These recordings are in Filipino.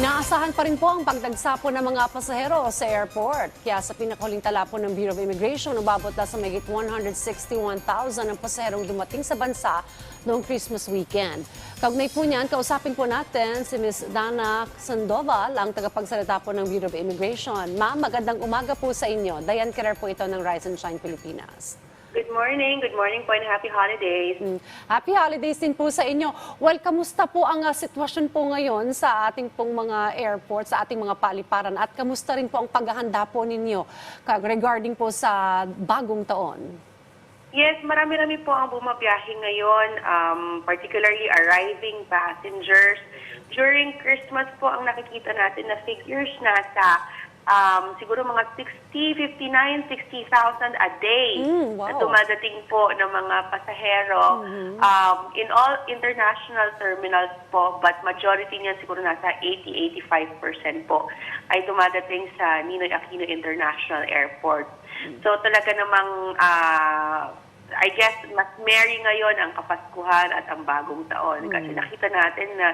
Inaasahan pa rin po ang pagdagsapo ng mga pasahero sa airport. Kaya sa pinakahuling tala po ng Bureau of Immigration, umabot na sa mayigit 161,000 ang pasaherong dumating sa bansa noong Christmas weekend. Kaugnay po niyan, kausapin po natin si Ms. Dana Sandoval, ang tagapagsalita po ng Bureau of Immigration. Ma'am, magandang umaga po sa inyo. Diane Kerr po ito ng Rise and Shine Pilipinas. Good morning. Good morning po and happy holidays. Mm. Happy holidays din po sa inyo. Well, kamusta po ang ah, sitwasyon po ngayon sa ating pong mga airport, sa ating mga paliparan at kamusta rin po ang paghahanda po ninyo regarding po sa bagong taon? Yes, marami-rami po ang bumabiyahe ngayon, um, particularly arriving passengers. During Christmas po ang nakikita natin na figures nasa um, siguro mga 60, 59, 60,000 a day Mm, wow. na dumadating po ng mga pasahero um, in all international terminals po, but majority niyan siguro nasa 80-85% po ay dumadating sa Ninoy Aquino International Airport. So talaga namang ah, I guess mas merry ngayon ang Kapaskuhan at ang bagong taon kasi nakita natin na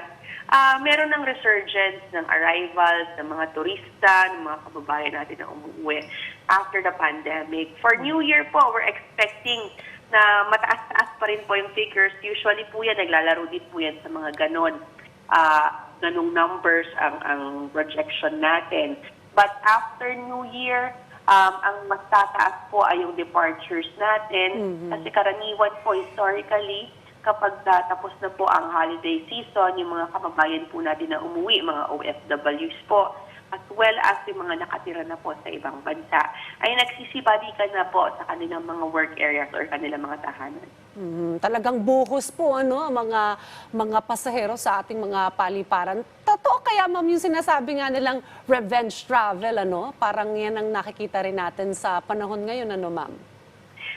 ah, meron ng resurgence ng arrivals ng mga turista, ng mga kababayan natin na umuwi after the pandemic. For New Year po, we're expecting na mataas-taas pa rin po yung figures. Usually po yan, naglalaro din po yan sa mga ganon. ah ganong numbers ang, ang projection natin. But after New Year, um, ang mas tataas po ay yung departures natin. Kasi karaniwan po historically, kapag ah, tapos na po ang holiday season, yung mga kababayan po natin na umuwi, mga OFWs po, as well as yung mga nakatira na po sa ibang bansa, ay nagsisibalikan na po sa kanilang mga work areas or kanilang mga tahanan. Mhm, talagang buhos po ano mga mga pasahero sa ating mga paliparan. Totoo kaya ma'am yung sinasabi nga nilang revenge travel ano? Parang yan ang nakikita rin natin sa panahon ngayon ano ma'am?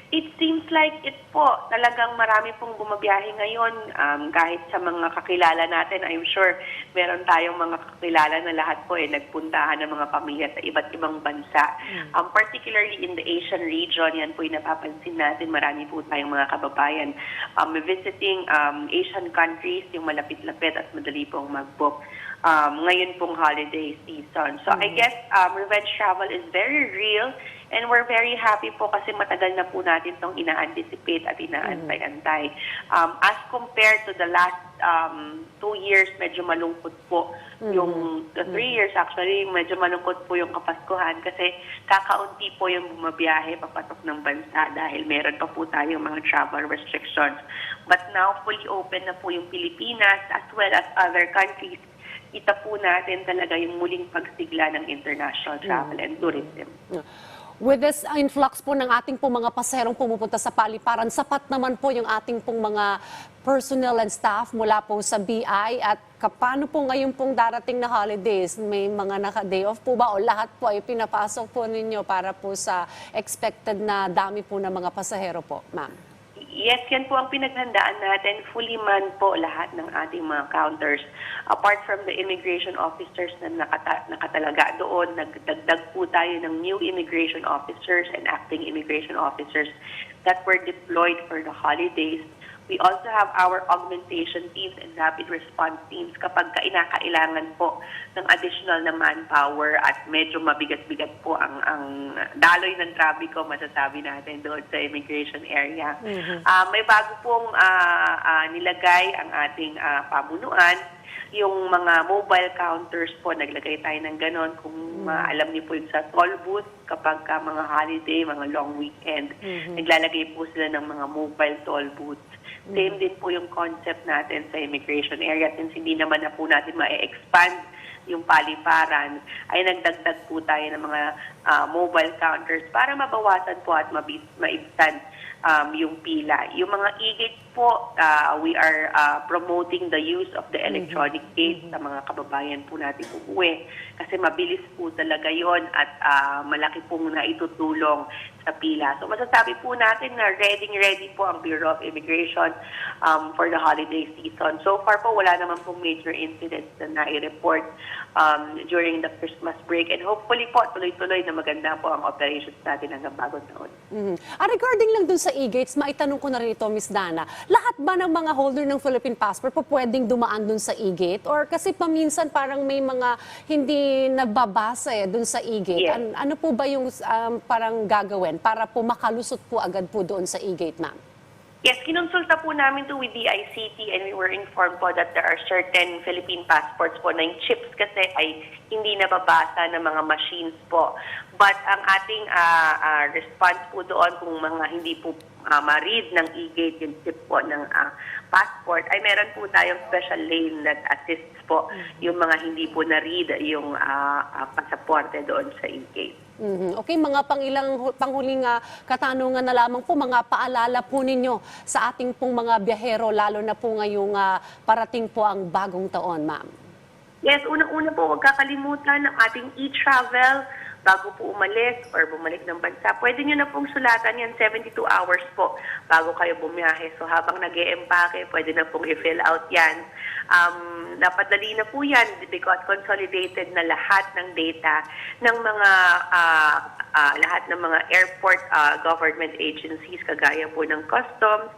It seems like it po. Talagang marami pong bumabiyahe ngayon. Um, kahit sa mga kakilala natin, I'm sure meron tayong mga kakilala na lahat po eh, nagpuntahan ng mga pamilya sa iba't ibang bansa. Um, particularly in the Asian region, yan po yung napapansin natin. Marami po tayong mga kababayan um, visiting um, Asian countries, yung malapit-lapit at madali pong mag-book um, ngayon pong holiday season. So I guess um, revenge travel is very real and we're very happy po kasi matagal na po natin itong ina-anticipate at ina-antay-antay. Um, as compared to the last um, two years, medyo malungkot po yung the three years actually, medyo malungkot po yung kapaskuhan kasi kakaunti po yung bumabiyahe papasok ng bansa dahil meron pa po tayong mga travel restrictions. But now, fully open na po yung Pilipinas as well as other countries kita po natin talaga yung muling pagsigla ng international travel and tourism. With this influx po ng ating pong mga pasaherong pumupunta sa paliparan, sapat naman po yung ating pong mga personnel and staff mula po sa BI at kapano po ngayon pong darating na holidays? May mga naka-day off po ba o lahat po ay pinapasok po ninyo para po sa expected na dami po ng mga pasahero po, ma'am? Yes, yan po ang pinaghandaan natin. Fully man po lahat ng ating mga counters. Apart from the immigration officers na nakata- nakatalaga doon, nagdagdag po tayo ng new immigration officers and acting immigration officers that were deployed for the holidays. We also have our augmentation teams and rapid response teams kapag kainakailangan po ng additional na manpower at medyo mabigat-bigat po ang, ang daloy ng trabiko, masasabi natin doon sa immigration area. Ah, may bago pong ah, ah, nilagay ang ating ah, pamunuan yung mga mobile counters po, naglagay tayo ng ganon. Kung maalam niyo po yung sa toll booth, kapag ka mga holiday, mga long weekend, naglalagay po sila ng mga mobile toll booths. Same din po yung concept natin sa immigration area since hindi naman na po natin ma-expand yung paliparan, ay nagdagdag po tayo ng mga ah, mobile counters para mabawasan po at mabis, maibsan um, yung pila. Yung mga e-gate po, ah, we are ah, promoting the use of the electronic gate sa mga kababayan po natin uuwi. Kasi mabilis po talaga yon at ah, malaki pong naitutulong sa pila. So masasabi po natin na ready-ready po ang Bureau of Immigration um, for the holiday season. So far po, wala naman pong major incidents na nai-report um, during the Christmas break. And hopefully po, tuloy-tuloy na maganda po ang operations natin hanggang bagong taon. Mhm. Ah, regarding lang dun sa e-gates, maitanong ko na rin ito, Miss Dana. Lahat ba ng mga holder ng Philippine passport po pwedeng dumaan dun sa e-gate? Or kasi paminsan parang may mga hindi nababasa eh dun sa e-gate. Yes. An- ano po ba yung um, parang gagawin para po makalusot po agad po doon sa e-gate, ma'am? Yes, kinonsulta po namin to with the ICT and we were informed po that there are certain Philippine passports po na yung chips kasi ay hindi nababasa ng mga machines po. But ang ating ah, ah, response po doon kung mga hindi po ah, ma-read ng e-gate yung chip po ng ah, passport ay meron po tayong special lane that assists po yung mga hindi po na-read yung ah, ah, pasaporte doon sa e-gate. Mhm. Okay, mga pangilang panghuling ah, katanungan na lamang po, mga paalala po ninyo sa ating pong mga biyahero, lalo na po ngayong ah, parating po ang bagong taon, ma'am. Yes, unang-una po, huwag kakalimutan ng ating e-travel bago po umalis or bumalik ng bansa. Pwede nyo na pong sulatan yan 72 hours po bago kayo bumiyahe. So habang nag empake pwede na pong i-fill out yan. Um, napadali na po yan because consolidated na lahat ng data ng mga ah, ah, lahat ng mga airport ah, government agencies kagaya po ng customs,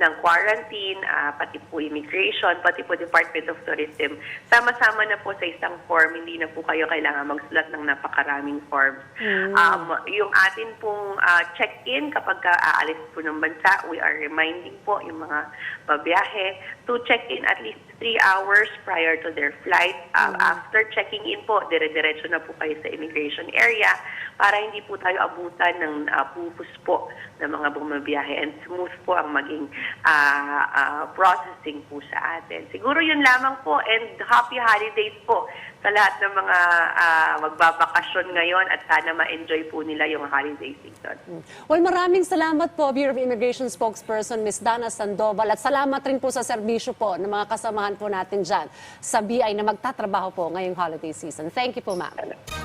ng quarantine, ah, pati po immigration, pati po Department of Tourism. Sama-sama na po sa isang form, hindi na po kayo kailangan magsulat ng napakaraming forms. Um, yung atin pong ah, check-in kapag ka aalis po ng bansa, we are reminding po yung mga babiyahe to check in at least three hours prior to their flight. Um, After checking in po, dire-diretso na po kayo sa immigration area para hindi po tayo abutan ng uh, pupus po ng mga bumabiyahe and smooth po ang maging ah, ah, processing po sa atin. Siguro yun lamang po and happy holidays po sa lahat ng mga ah, magbabakasyon ngayon at sana ma-enjoy po nila yung holiday season. Well, maraming salamat po, Bureau of Immigration Spokesperson, Ms. Dana Sandoval. At salamat rin po sa serbisyo po ng mga kasamahan po natin dyan sa BI na magtatrabaho po ngayong holiday season. Thank you po, ma'am.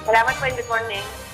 Salamat po and good morning.